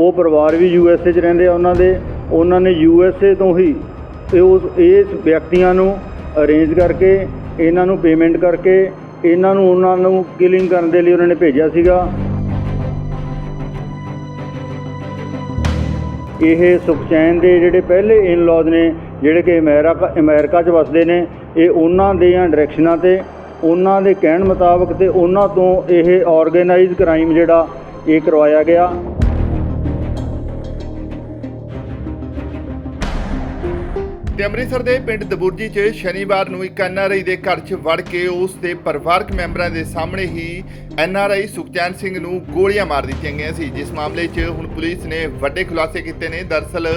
ਉਹ ਪਰਿਵਾਰ ਵੀ U S A 'ਚ ਰਹਿੰਦੇ ਆ ਉਹਨਾਂ ਦੇ, ਉਹਨਾਂ ਨੇ ਯੂ ਐਸ ਏ ਤੋਂ ਹੀ ਇਹ ਉਸ ਇਸ ਵਿਅਕਤੀਆਂ ਨੂੰ ਅਰੇਂਜ ਕਰਕੇ, ਇਹਨਾਂ ਨੂੰ ਪੇਮੈਂਟ ਕਰਕੇ, ਇਹਨਾਂ ਨੂੰ ਉਹਨਾਂ ਨੂੰ ਕਿਲਿੰਗ ਕਰਨ ਦੇ ਲਈ ਉਹਨਾਂ ਨੇ ਭੇਜਿਆ ਸੀਗਾ। ਇਹ ਸੁਖਚੈਨ ਦੇ ਜਿਹੜੇ ਪਹਿਲੇ ਇਨ-ਲॉज ਨੇ, ਜਿਹੜੇ ਕਿ ਅਮਰੀਕਾ ਅਮਰੀਕਾ 'ਚ ਵਸਦੇ ਨੇ, ਇਹ ਉਹਨਾਂ ਦੀਆਂ ਡਾਇਰੈਕਸ਼ਨਾਂ ਤੇ, ਉਹਨਾਂ ਦੇ ਕਹਿਣ ਮੁਤਾਬਕ ਤੇ ਉਹਨਾਂ ਤੋਂ ਇਹ ਆਰਗੇਨਾਈਜ਼ ਕ੍ਰਾਈਮ ਜਿਹੜਾ, ਇਹ ਕਰਵਾਇਆ ਗਿਆ। ਤੇ ਅੰਮ੍ਰਿਤਸਰ ਦੇ ਪਿੰਡ ਦਬੁਰਜੀ 'ਚ ਸ਼ਨੀਵਾਰ ਨੂੰ ਇੱਕ ਐਨਆਰਆਈ ਦੇ ਘਰ 'ਚ ਵੜ ਕੇ ਉਸ ਦੇ ਪਰਿਵਾਰਕ ਮੈਂਬਰਾਂ ਦੇ ਸਾਹਮਣੇ ਹੀ ਐਨਆਰਆਈ ਸੁਖਚੈਨ ਸਿੰਘ ਨੂੰ ਗੋਲੀਆਂ ਮਾਰ ਦਿੱਤੀਆਂ ਗਈਆਂ ਸੀ। ਜਿਸ ਮਾਮਲੇ 'ਚ ਹੁਣ ਪੁਲਿਸ ਨੇ ਵੱਡੇ ਖੁਲਾਸੇ ਕੀਤੇ ਨੇ। ਦਰਸਲ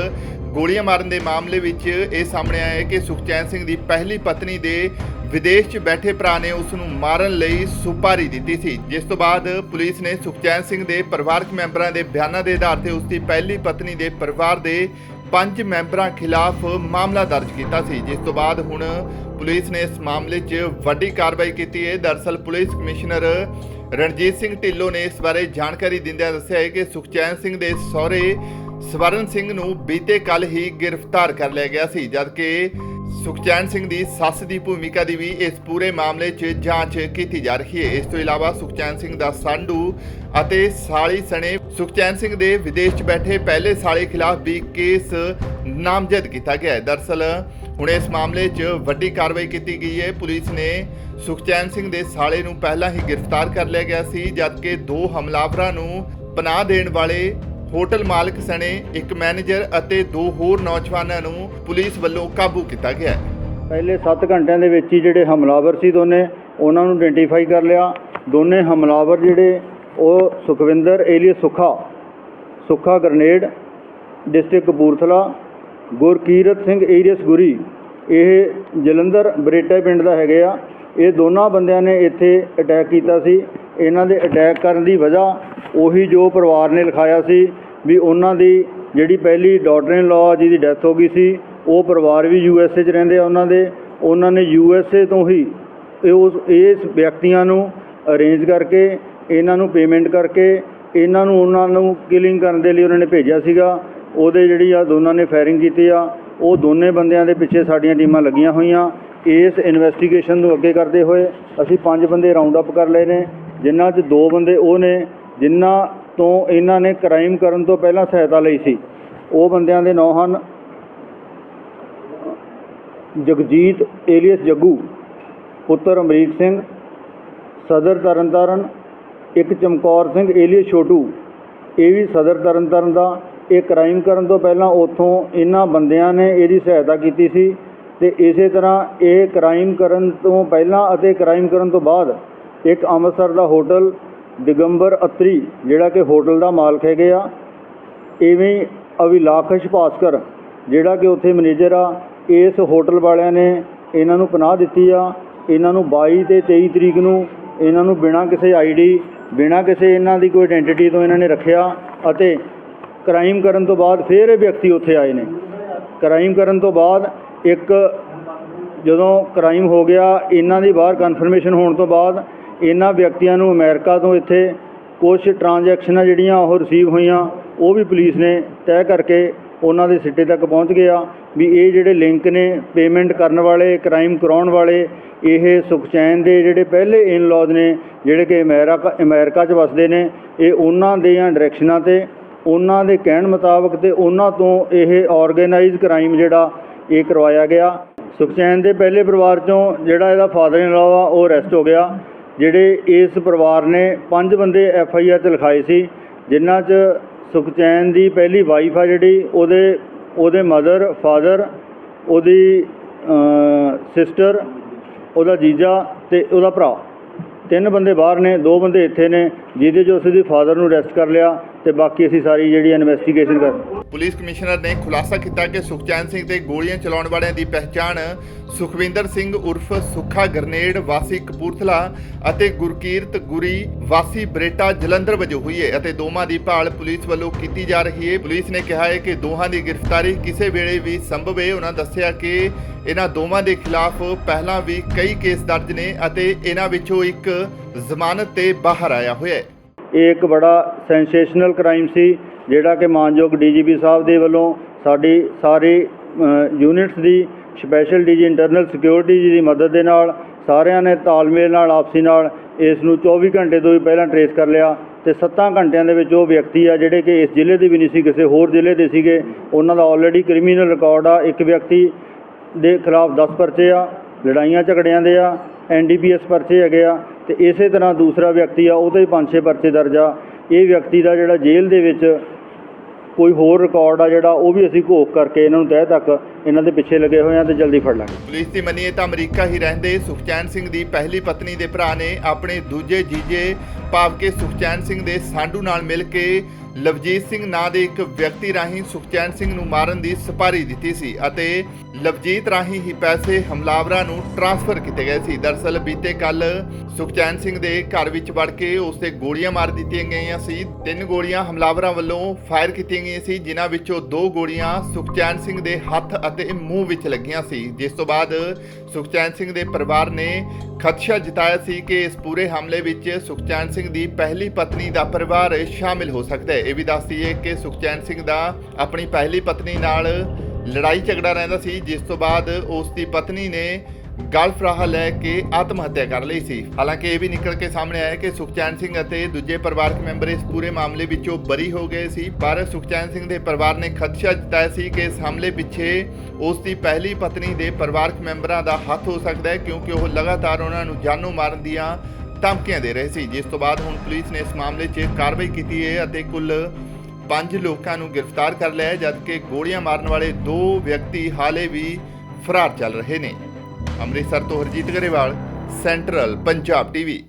ਗੋਲੀਆਂ ਮਾਰਨ ਦੇ ਮਾਮਲੇ ਵਿੱਚ ਇਹ ਸਾਹਮਣੇ ਆਇਆ ਹੈ ਕਿ ਸੁਖਚੈਨ ਸਿੰਘ ਦੀ ਪਹਿਲੀ ਪਤਨੀ ਦੇ ਵਿਦੇਸ਼ 'ਚ ਬੈਠੇ ਭਰਾ ਨੇ ਉਸ ਨੂੰ ਮਾਰਨ ਲਈ ਸੁਪਾਰੀ ਦਿੱਤੀ ਸੀ। ਜਿਸ ਤੋਂ ਬਾਅਦ ਪੁਲਿਸ ਨੇ ਸੁਖਚੈਨ ਸਿੰਘ ਦੇ ਪਰਿਵਾਰਕ ਮੈਂਬਰਾਂ ਦੇ ਬਿਆਨਾਂ ਦੇ ਆਧਾਰ ਤੇ ਉਸ ਦੀ ਪਹਿਲੀ ਪਤਨੀ ਦੇ ਪਰਿਵਾਰ ਦੇ ਪੰਜ ਮੈਂਬਰਾਂ ਖਿਲਾਫ ਮਾਮਲਾ ਦਰਜ ਕੀਤਾ ਸੀ। ਜਿਸ ਤੋਂ ਬਾਅਦ ਹੁਣ ਪੁਲਿਸ ਨੇ ਇਸ ਮਾਮਲੇ 'ਚ ਵੱਡੀ ਕਾਰਵਾਈ ਕੀਤੀ ਹੈ। ਦਰਸਲ ਪੁਲਿਸ ਕਮਿਸ਼ਨਰ ਰਣਜੀਤ ਸਿੰਘ ਢਿੱਲੋਂ ਨੇ ਇਸ ਬਾਰੇ ਜਾਣਕਾਰੀ ਦਿੰਦਿਆਂ ਦੱਸਿਆ ਹੈ ਕਿ ਸੁਖਚੈਨ ਸਿੰਘ ਦੇ ਸਹੁਰੇ ਸਵਰਨ ਸਿੰਘ ਨੂੰ ਬੀਤੇ ਕੱਲ ਹੀ ਗ੍ਰਿਫਤਾਰ ਕਰ ਲਿਆ ਗਿਆ ਸੀ, ਜਦਕਿ ਸੁਖਚੈਨ ਸਿੰਘ ਦੀ ਸੱਸ ਦੀ ਭੂਮਿਕਾ ਦੀ ਵੀ ਇਸ ਪੂਰੇ ਮਾਮਲੇ 'ਚ ਜਾਂਚ ਕੀਤੀ ਜਾ ਰਹੀ ਹੈ। ਇਸ ਤੋਂ ਇਲਾਵਾ ਸੁਖਚੈਨ ਸਿੰਘ ਦਾ ਸਾਂਢੂ ਅਤੇ ਸਾਲੀ ਸਣੇ ਸੁਖਚੈਨ ਸਿੰਘ ਦੇ ਵਿਦੇਸ਼ 'ਚ ਬੈਠੇ ਪਹਿਲੇ ਸਾਲੇ ਖਿਲਾਫ ਵੀ ਕੇਸ ਨਾਮਜ਼ਦ ਕੀਤਾ ਗਿਆ ਹੈ। ਦਰਸਲ ਹੁਣ ਇਸ ਮਾਮਲੇ 'ਚ ਵੱਡੀ ਕਾਰਵਾਈ ਕੀਤੀ ਗਈ ਹੈ। ਪੁਲਿਸ ਨੇ ਸੁਖਚੈਨ ਸਿੰਘ ਦੇ ਸਾਲੇ ਨੂੰ ਪਹਿਲਾਂ ਹੀ ਗ੍ਰਿਫਤਾਰ ਕਰ ਲਿਆ ਗਿਆ ਸੀ, ਜਦਕਿ ਦੋ ਹਮਲਾਵਰਾਂ ਨੂੰ ਪਨਾਹ ਦੇਣ ਵਾਲੇ ਹੋਟਲ ਮਾਲਕ ਸਣੇ ਇੱਕ ਮੈਨੇਜਰ ਅਤੇ ਦੋ ਹੋਰ ਨੌਜਵਾਨਾਂ ਨੂੰ ਪੁਲਿਸ ਵੱਲੋਂ ਕਾਬੂ ਕੀਤਾ ਗਿਆ ਹੈ। ਪਹਿਲੇ 7 ਘੰਟਿਆਂ ਦੇ ਵਿੱਚ ਹੀ ਜਿਹੜੇ ਹਮਲਾਵਰ ਸੀ ਦੋਨੇ, ਉਹਨਾਂ ਨੂੰ ਆਇਡੈਂਟੀਫਾਈ ਕਰ ਲਿਆ। ਦੋਨੇ ਹਮਲਾਵਰ ਜਿਹੜੇ, ਉਹ ਸੁਖਵਿੰਦਰ ਏਲੀਅਸ ਸੁੱਖਾ ਸੁੱਖਾ ਗਰਨੇਡ, ਡਿਸਟ੍ਰਿਕਟ ਕਪੂਰਥਲਾ, ਗੁਰਕੀਰਤ ਸਿੰਘ ਏਰੀਅਸ ਗੁਰੀ, ਇਹ ਜਲੰਧਰ ਬਰੇਟਾ ਪਿੰਡ ਦਾ ਹੈਗੇ ਆ। ਇਹ ਦੋਨਾਂ ਬੰਦਿਆਂ ਨੇ ਇੱਥੇ ਅਟੈਕ ਕੀਤਾ ਸੀ। ਇਹਨਾਂ ਦੇ ਅਟੈਕ ਕਰਨ ਦੀ ਵਜ੍ਹਾ ਉਹੀ ਜੋ ਪਰਿਵਾਰ ਨੇ ਲਿਖਾਇਆ ਸੀ ਵੀ ਉਹਨਾਂ ਦੀ ਜਿਹੜੀ ਪਹਿਲੀ ਡਾਟਰ ਇਨ ਲਾਅ ਜਿਹਦੀ ਡੈਥ ਹੋ ਗਈ ਸੀ, ਉਹ ਪਰਿਵਾਰ ਵੀ ਯੂ ਐਸ ਏ 'ਚ ਰਹਿੰਦੇ ਆ ਉਹਨਾਂ ਦੇ। ਉਹਨਾਂ ਨੇ ਯੂ ਐਸ ਏ ਤੋਂ ਹੀ ਉਸ ਇਸ ਵਿਅਕਤੀਆਂ ਨੂੰ ਅਰੇਂਜ ਕਰਕੇ, ਇਹਨਾਂ ਨੂੰ ਪੇਮੈਂਟ ਕਰਕੇ, ਇਹਨਾਂ ਨੂੰ ਉਹਨਾਂ ਨੂੰ ਕਿਲਿੰਗ ਕਰਨ ਦੇ ਲਈ ਉਹਨਾਂ ਨੇ ਭੇਜਿਆ ਸੀਗਾ। ਉਹਦੇ ਜਿਹੜੀ ਆ ਦੋਨਾਂ ਨੇ ਫਾਇਰਿੰਗ ਕੀਤੀ ਆ। ਉਹ ਦੋਨੇ ਬੰਦਿਆਂ ਦੇ ਪਿੱਛੇ ਸਾਡੀਆਂ ਟੀਮਾਂ ਲੱਗੀਆਂ ਹੋਈਆਂ। ਇਸ ਇਨਵੈਸਟੀਗੇਸ਼ਨ ਨੂੰ ਅੱਗੇ ਕਰਦੇ ਹੋਏ ਅਸੀਂ ਪੰਜ ਬੰਦੇ ਰਾਉਂਡ ਅਪ ਕਰ ਲਏ ਨੇ, ਜਿਨ੍ਹਾਂ 'ਚ ਦੋ ਬੰਦੇ ਉਹ ਨੇ। ਜਿਨ੍ਹਾਂ ਤੋਂ ਇਹਨਾਂ ਨੇ ਕ੍ਰਾਈਮ ਕਰਨ ਤੋਂ ਪਹਿਲਾਂ ਸਹਾਇਤਾ ਲਈ ਸੀ, ਉਹ ਬੰਦਿਆਂ ਦੇ ਨਾਂ ਹਨ ਜਗਜੀਤ ਏਲੀਅਸ ਜੱਗੂ, ਪੁੱਤਰ ਅਮਰੀਕ ਸਿੰਘ, ਸਦਰ ਤਰਨਤਾਰਨ, ਇੱਕ ਚਮਕੌਰ ਸਿੰਘ ਏਲੀਅਸ ਛੋਟੂ। ਇਹ ਵੀ ਸਦਰ ਤਰਨਤਾਰਨ ਦਾ, ਇਹ ਕ੍ਰਾਈਮ ਕਰਨ ਤੋਂ ਪਹਿਲਾਂ ਉੱਥੋਂ ਇਹਨਾਂ ਬੰਦਿਆਂ ਨੇ ਇਹਦੀ ਸਹਾਇਤਾ ਕੀਤੀ ਸੀ ਤੇ ਇਸੇ ਤਰ੍ਹਾਂ ਇਹ ਕ੍ਰਾਈਮ ਕਰਨ ਤੋਂ ਪਹਿਲਾਂ ਅਤੇ ਕ੍ਰਾਈਮ ਕਰਨ ਤੋਂ ਬਾਅਦ ਇੱਕ ਅੰਮ੍ਰਿਤਸਰ ਦਾ ਹੋਟਲ ਦਿਗੰਬਰ ਅਤਰੀ, ਜਿਹੜਾ ਕਿ ਹੋਟਲ ਦਾ ਮਾਲਕ ਹੈਗੇ ਆ, ਇਵੇਂ ਹੀ ਅਵਿਲਾਖਸ਼ ਭਾਸਕਰ, ਜਿਹੜਾ ਕਿ ਉੱਥੇ ਮੈਨੇਜਰ ਆ, ਇਸ ਹੋਟਲ ਵਾਲਿਆਂ ਨੇ ਇਹਨਾਂ ਨੂੰ ਪਨਾਹ ਦਿੱਤੀ ਆ। ਇਹਨਾਂ ਨੂੰ 22 ਤੇ 23 ਤਰੀਕ ਨੂੰ ਇਹਨਾਂ ਨੂੰ ਬਿਨਾਂ ਕਿਸੇ ਆਈਡੀ ਬਿਨਾਂ ਕਿਸੇ ਇਹਨਾਂ ਦੀ ਕੋਈ ਆਇਡੈਂਟੀਟੀ ਤੋਂ ਇਹਨਾਂ ਨੇ ਰੱਖਿਆ ਅਤੇ ਕ੍ਰਾਈਮ ਕਰਨ ਤੋਂ ਬਾਅਦ ਫਿਰ ਇਹ ਵਿਅਕਤੀ ਉੱਥੇ ਆਏ ਨੇ। ਕ੍ਰਾਈਮ ਕਰਨ ਤੋਂ ਬਾਅਦ ਇੱਕ ਜਦੋਂ ਕ੍ਰਾਈਮ ਹੋ ਗਿਆ, ਇਹਨਾਂ ਦੀ ਬਾਹਰ ਕਨਫਰਮੇਸ਼ਨ ਹੋਣ ਤੋਂ ਬਾਅਦ ਇਹਨਾਂ ਵਿਅਕਤੀਆਂ ਨੂੰ ਅਮਰੀਕਾ ਤੋਂ ਇੱਥੇ ਕੁਝ ਟ੍ਰਾਂਜੈਕਸ਼ਨਾਂ ਜਿਹੜੀਆਂ ਉਹ ਰਿਸੀਵ ਹੋਈਆਂ, ਉਹ ਵੀ ਪੁਲਿਸ ਨੇ ਤੈਅ ਕਰਕੇ ਉਹਨਾਂ ਦੇ ਸਿੱਟੇ ਤੱਕ ਪਹੁੰਚ ਗਿਆ ਵੀ ਇਹ ਜਿਹੜੇ ਲਿੰਕ ਨੇ ਪੇਮੈਂਟ ਕਰਨ ਵਾਲੇ, ਕ੍ਰਾਈਮ ਕਰਾਉਣ ਵਾਲੇ, ਇਹ ਸੁਖਚੈਨ ਦੇ ਜਿਹੜੇ ਪਹਿਲੇ ਇਨ-ਲॉज ਨੇ, ਜਿਹੜੇ ਕਿ ਅਮਰੀਕਾ ਅਮਰੀਕਾ 'ਚ ਵਸਦੇ ਨੇ, ਇਹ ਉਹਨਾਂ ਦੀਆਂ ਡਾਇਰੈਕਸ਼ਨਾਂ ਤੇ, ਉਹਨਾਂ ਦੇ ਕਹਿਣ ਮੁਤਾਬਕ ਤੇ ਉਹਨਾਂ ਤੋਂ ਇਹ ਆਰਗੇਨਾਈਜ਼ ਕ੍ਰਾਈਮ ਜਿਹੜਾ ਇਹ ਕਰਵਾਇਆ ਗਿਆ। ਸੁਖਚੈਨ ਦੇ ਪਹਿਲੇ ਪਰਿਵਾਰ ਚੋਂ ਜਿਹੜਾ ਇਹਦਾ ਫਾਦਰ ਇਨ ਲਾਅ ਆ, ਉਹ ਅਰੈਸਟ ਹੋ ਗਿਆ। ਜਿਹੜੇ ਇਸ ਪਰਿਵਾਰ ਨੇ ਪੰਜ ਬੰਦੇ ਐਫ ਆਈ ਆਰ 'ਤੇ ਲਿਖਾਏ ਸੀ, ਜਿਨ੍ਹਾਂ 'ਚ ਸੁਖਚੈਨ ਦੀ ਪਹਿਲੀ ਵਾਈਫ ਆ ਜਿਹੜੀ, ਉਹਦੇ ਉਹਦੇ ਮਦਰ ਫਾਦਰ ਉਹਦੀ ਸਿਸਟਰ ਉਹਦਾ ਜੀਜਾ ਤੇ ਉਹਦਾ ਭਰਾ। ਤਿੰਨ ਬੰਦੇ ਬਾਹਰ ਨੇ, ਦੋ ਬੰਦੇ ਇੱਥੇ ਨੇ, ਜਿਹਦੇ 'ਚ ਉਸ ਦੀ ਫਾਦਰ ਨੂੰ ਅਰੈਸਟ ਕਰ ਲਿਆ। ਤੇ ਬਾਕੀ ਅਸੀਂ ਸਾਰੀ ਜਿਹੜੀ ਇਨਵੈਸਟੀਗੇਸ਼ਨ ਕਰ ਪੁਲਿਸ ਕਮਿਸ਼ਨਰ ਨੇ ਖੁਲਾਸਾ ਕੀਤਾ ਕਿ ਸੁਖਚੈਨ ਸਿੰਘ ਤੇ ਗੋਲੀਆਂ ਚਲਾਉਣ ਵਾਲਿਆਂ ਦੀ ਪਹਿਚਾਣ ਸੁਖਵਿੰਦਰ ਸਿੰਘ ਉਰਫ ਸੁੱਖਾ ਗਰਨੇਡ, ਵਾਸੀ ਕਪੂਰਥਲਾ ਅਤੇ ਗੁਰਕੀਰਤ ਗੁਰੀ, ਵਾਸੀ ਬਰੇਟਾ ਜਲੰਧਰ ਵਜੋਂ ਹੋਈ ਹੈ ਅਤੇ ਦੋਵਾਂ ਦੀ ਭਾਲ ਪੁਲਿਸ ਵੱਲੋਂ ਕੀਤੀ ਜਾ ਰਹੀ ਹੈ। ਪੁਲਿਸ ਨੇ ਕਿਹਾ ਹੈ ਕਿ ਦੋਹਾਂ ਦੀ ਗ੍ਰਿਫਤਾਰੀ ਕਿਸੇ ਵੇਲੇ ਵੀ ਸੰਭਵ ਹੈ। ਉਹਨਾਂ ਦੱਸਿਆ ਕਿ ਇਹਨਾਂ ਦੋਵਾਂ ਦੇ ਖਿਲਾਫ ਪਹਿਲਾਂ ਵੀ ਕਈ ਕੇਸ ਦਰਜ ਨੇ ਅਤੇ ਇਹਨਾਂ ਵਿੱਚੋਂ ਇੱਕ ਜ਼ਮਾਨਤ ਤੇ ਬਾਹਰ ਆਇਆ ਹੋਇਆ ਹੈ। ਇਹ ਇੱਕ ਬੜਾ ਸੈਂਸੇਸ਼ਨਲ ਕ੍ਰਾਈਮ ਸੀ, ਜਿਹੜਾ ਕਿ ਮਾਨਯੋਗ ਡੀਜੀਪੀ ਸਾਹਿਬ ਦੇ ਵੱਲੋਂ ਸਾਡੀ ਸਾਰੇ ਯੂਨਿਟਸ ਦੀ special DG internal security ji ਦੀ ਮਦਦ ਦੇ ਨਾਲ ਸਾਰਿਆਂ ਨੇ ਤਾਲਮੇਲ ਨਾਲ, ਆਪਸੀ ਨਾਲ ਇਸ ਨੂੰ 24 ਘੰਟੇ ਤੋਂ ਵੀ ਪਹਿਲਾਂ ਟਰੇਸ ਕਰ ਲਿਆ ਤੇ 7 ਘੰਟਿਆਂ ਦੇ ਵਿੱਚ ਉਹ ਵਿਅਕਤੀ ਆ ਜਿਹੜੇ ਕਿ ਇਸ ਜ਼ਿਲ੍ਹੇ ਦੇ ਵੀ ਨਹੀਂ ਸੀ, ਕਿਸੇ ਹੋਰ ਜ਼ਿਲ੍ਹੇ ਦੇ ਸੀਗੇ, ਉਹਨਾਂ ਦਾ ਆਲਰੇਡੀ ਕ੍ਰਿਮੀਨਲ ਰਿਕਾਰਡ ਆ। ਇੱਕ ਵਿਅਕਤੀ ਦੇ ਖਿਲਾਫ 10 ਪਰਚੇ ਆ, ਲੜਾਈਆਂ ਝਗੜਿਆਂ ਦੇ ਆ ਐਨਡੀਪੀਐਸ ਪਰਚੇ ਹੈਗੇ ਆ ਤੇ ਇਸੇ ਤਰ੍ਹਾਂ ਦੂਸਰਾ ਵਿਅਕਤੀ ਆ, ਉਹਦੇ 5-6 ਪਰਚੇ ਦਰਜ ਆ। ਇਹ ਵਿਅਕਤੀ ਦਾ ਜਿਹੜਾ ਜੇਲ੍ਹ ਦੇ ਵਿੱਚ ਕੋਈ ਹੋਰ ਰਿਕਾਰਡ ਆ ਜਿਹੜਾ, ਉਹ ਵੀ ਅਸੀਂ ਘੋਖ ਕਰਕੇ ਇਹਨਾਂ ਨੂੰ ਤਹਿ ਤੱਕ ਇਹਨਾਂ ਦੇ ਪਿੱਛੇ ਲੱਗੇ ਹੋਏ ਆ ਤੇ ਜਲਦੀ ਫੜ ਲਾਂਗੇ। ਪੁਲਿਸ ਦੀ ਮੰਨੀਏ ਤਾਂ ਅਮਰੀਕਾ ਹੀ ਰਹਿੰਦੇ ਸੁਖਚੈਨ ਸਿੰਘ ਦੀ ਪਹਿਲੀ ਪਤਨੀ ਦੇ ਭਰਾ ਨੇ ਆਪਣੇ ਦੂਜੇ ਜੀਜੇ ਭਾਵ ਕਿ ਸੁਖਚੈਨ ਸਿੰਘ ਦੇ ਸਾਂਢੂ ਨਾਲ ਮਿਲ ਕੇ ਲਵਜੀਤ ਸਿੰਘ ਨਾਂ ਦੇ ਇੱਕ ਵਿਅਕਤੀ ਰਾਹੀਂ ਸੁਖਚੈਨ ਸਿੰਘ ਨੂੰ ਮਾਰਨ ਦੀ ਸੁਪਾਰੀ ਦਿੱਤੀ ਸੀ ਅਤੇ ਲਵਜੀਤ ਰਾਹੀਂ ਹੀ ਪੈਸੇ ਹਮਲਾਵਰਾਂ ਨੂੰ ਟ੍ਰਾਂਸਫਰ ਕੀਤੇ ਗਏ ਸੀ। ਦਰਸਲ ਬੀਤੇ ਕੱਲ ਸੁਖਚੈਨ ਸਿੰਘ ਦੇ ਘਰ ਵਿੱਚ ਵੜ ਕੇ ਉਸ ਤੇ ਗੋਲੀਆਂ ਮਾਰ ਦਿੱਤੀਆਂ ਗਈਆਂ ਸੀ। ਤਿੰਨ ਗੋਲੀਆਂ ਹਮਲਾਵਰਾਂ ਵੱਲੋਂ ਫਾਇਰ ਕੀਤੀਆਂ ਗਈਆਂ ਸੀ, ਜਿਨ੍ਹਾਂ ਵਿੱਚੋਂ ਦੋ ਗੋਲੀਆਂ ਸੁਖਚੈਨ ਸਿੰਘ ਦੇ ਹੱਥ ਅਤੇ ਮੂੰਹ ਵਿੱਚ ਲੱਗੀਆਂ ਸੀ। ਜਿਸ ਤੋਂ ਬਾਅਦ ਸੁਖਚੈਨ ਸਿੰਘ ਦੇ ਪਰਿਵਾਰ ਨੇ ਖਦਸ਼ਾ ਜਤਾਇਆ ਸੀ ਕਿ ਇਸ ਪੂਰੇ ਹਮਲੇ ਵਿੱਚ ਸੁਖਚੈਨ ਸਿੰਘ ਦੀ ਪਹਿਲੀ ਪਤਨੀ ਦਾ ਪਰਿਵਾਰ ਸ਼ਾਮਿਲ ਹੋ ਸਕਦਾ ਹੈ। ਇਹ ਵੀ ਦੱਸ ਦਈਏ ਕਿ ਸੁਖਚੈਨ ਸਿੰਘ ਦਾ ਆਪਣੀ ਪਹਿਲੀ ਪਤਨੀ ਨਾਲ ਲੜਾਈ ਝਗੜਾ ਰਹਿੰਦਾ ਸੀ, ਜਿਸ ਤੋਂ ਬਾਅਦ ਉਸ ਦੀ ਪਤਨੀ ਨੇ ਗਲਫ ਰਾਹ ਲੈ ਕੇ ਆਤਮ ਹੱਤਿਆ ਕਰ ਲਈ ਸੀ। ਹਾਲਾਂਕਿ ਇਹ ਵੀ ਨਿਕਲ ਕੇ ਸਾਹਮਣੇ ਆਇਆ ਕਿ ਸੁਖਚੈਨ ਸਿੰਘ ਅਤੇ ਦੂਜੇ ਪਰਿਵਾਰਕ ਮੈਂਬਰ ਇਸ ਪੂਰੇ ਮਾਮਲੇ ਵਿੱਚੋਂ ਬਰੀ ਹੋ ਗਏ ਸੀ, ਪਰ ਸੁਖਚੈਨ ਸਿੰਘ ਦੇ ਪਰਿਵਾਰ ਨੇ ਖਦਸ਼ਾ ਜਤਾਇਆ ਸੀ ਕਿ ਇਸ ਹਮਲੇ ਪਿੱਛੇ ਉਸ ਦੀ ਪਹਿਲੀ ਪਤਨੀ ਦੇ ਪਰਿਵਾਰਕ ਮੈਂਬਰਾਂ ਦਾ ਹੱਥ ਹੋ ਸਕਦਾ ਹੈ, ਕਿਉਂਕਿ ਉਹ ਲਗਾਤਾਰ ਉਹਨਾਂ ਨੂੰ ਜਾਨੋਂ ਮਾਰਨ ਦੀਆਂ ਧਮਕੀਆਂ ਦੇ ਰਹੇ ਸੀ। ਜਿਸ ਤੋਂ ਬਾਅਦ ਹੁਣ ਪੁਲਿਸ ਨੇ ਇਸ ਮਾਮਲੇ 'ਚ ਕਾਰਵਾਈ ਕੀਤੀ ਹੈ ਅਤੇ ਕੁੱਲ ਪੰਜ ਲੋਕਾਂ ਨੂੰ ਗ੍ਰਿਫਤਾਰ ਕਰ ਲਿਆ ਹੈ, ਜਦਕਿ ਗੋਲੀਆਂ ਮਾਰਨ ਵਾਲੇ ਦੋ ਵਿਅਕਤੀ ਹਾਲੇ ਵੀ ਫਰਾਰ ਚੱਲ ਰਹੇ ਨੇ। ਅੰਮ੍ਰਿਤਸਰ ਤੋਂ ਹਰਜੀਤ ਗਰੇਵਾਲ, ਸੈਂਟਰਲ ਪੰਜਾਬ ਟੀਵੀ।